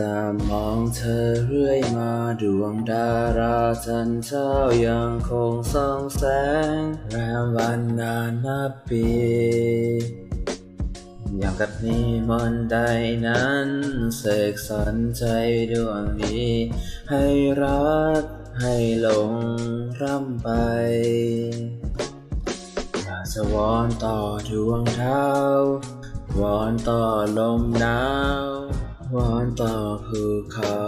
ตามมองเธอเรื่อยมาดวงดาราจันทร์เจ้ายังคงส่องแสงแรมวันนานนับปีอย่างกับนิมนต์ใดนั้นเสกสรรใจดวงนี้ ให้รักให้หลงร่ำไปอยากจะวอนต่อดวงดาวอนต่อลมหนาว วอนต่อภูเขา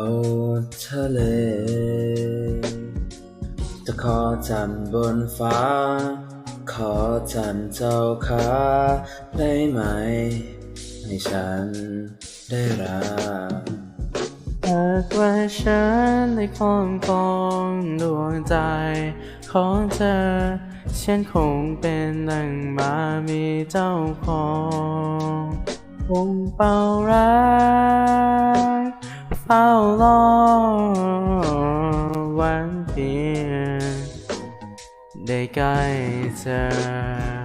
ทะเล จะขอจันบนฟ้า ขอจันเจ้าขาได้ไหม ให้ฉันได้รักหากว่าฉันได้ครองครองดวงใจของเธอ ฉันคงเป็นดังมามีเจ้าของ งเป่ารักเฝ้ารอวันเดียงได้ใกล้เธอ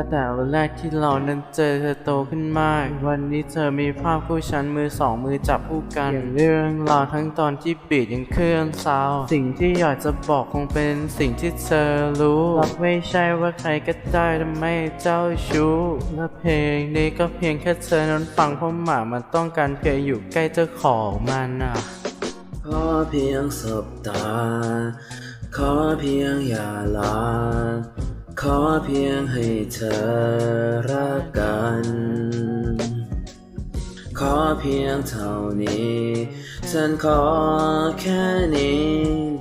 ตั้งแต่วันแรกที่เรานั้นเจอเธอโตขึ้นมาก วันนี้เธอมีภาพคู่ฉันมือสองมือจับคู่กันอย่างเรื่องราวทั้งตอนที่บีดยังเคลื่อนเศร้าสิ่งที่อยากจะบอกคงเป็นสิ่งที่เธอรู้รักไม่ใช่ว่าใครก็ได้ทำไมเจ้าชู้และเพลงนี้ก็เพียงแค่เธอนั้นฟังเพราะหมามันต้องการเพียงอยู่ใกล้เจ้าของมันอะขอเพียงสบตา ขอเพียงอย่าลา ขอเพียงให้เธอรักกัน ขอเพียงเท่านี้ ฉันขอแค่นี้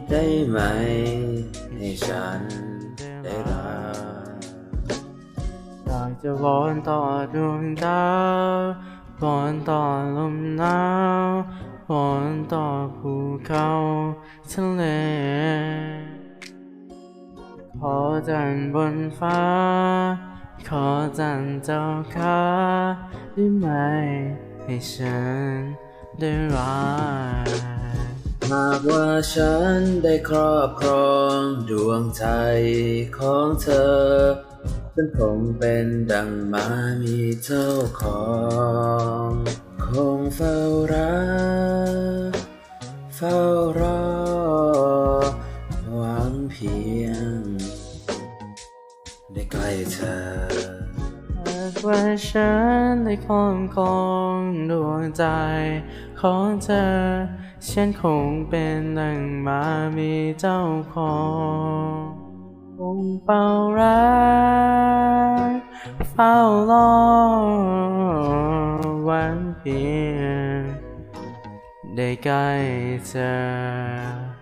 ได้ไหม ให้ฉันได้รักอยากจะวอนต่อดวงดาววอนต่อลมหนาววอนต่อภูเขาทะเล ขอจันบนฟ้า ขอจันเจ้าขาได้ไหม ให้ฉันได้รักหากว่าฉันได้ครอบครองดวงใจของเธอ ฉันคงเป็นดังมามีเจ้าของ คงเฝ้ารักเฝ้ารอ ว่าฉันได้ครองครองดวงใจของเธอ ฉันคงเป็นดังมามีเจ้าของคงเฝ้ารักเฝ้ารอวันเพียงได้ใกล้เธอ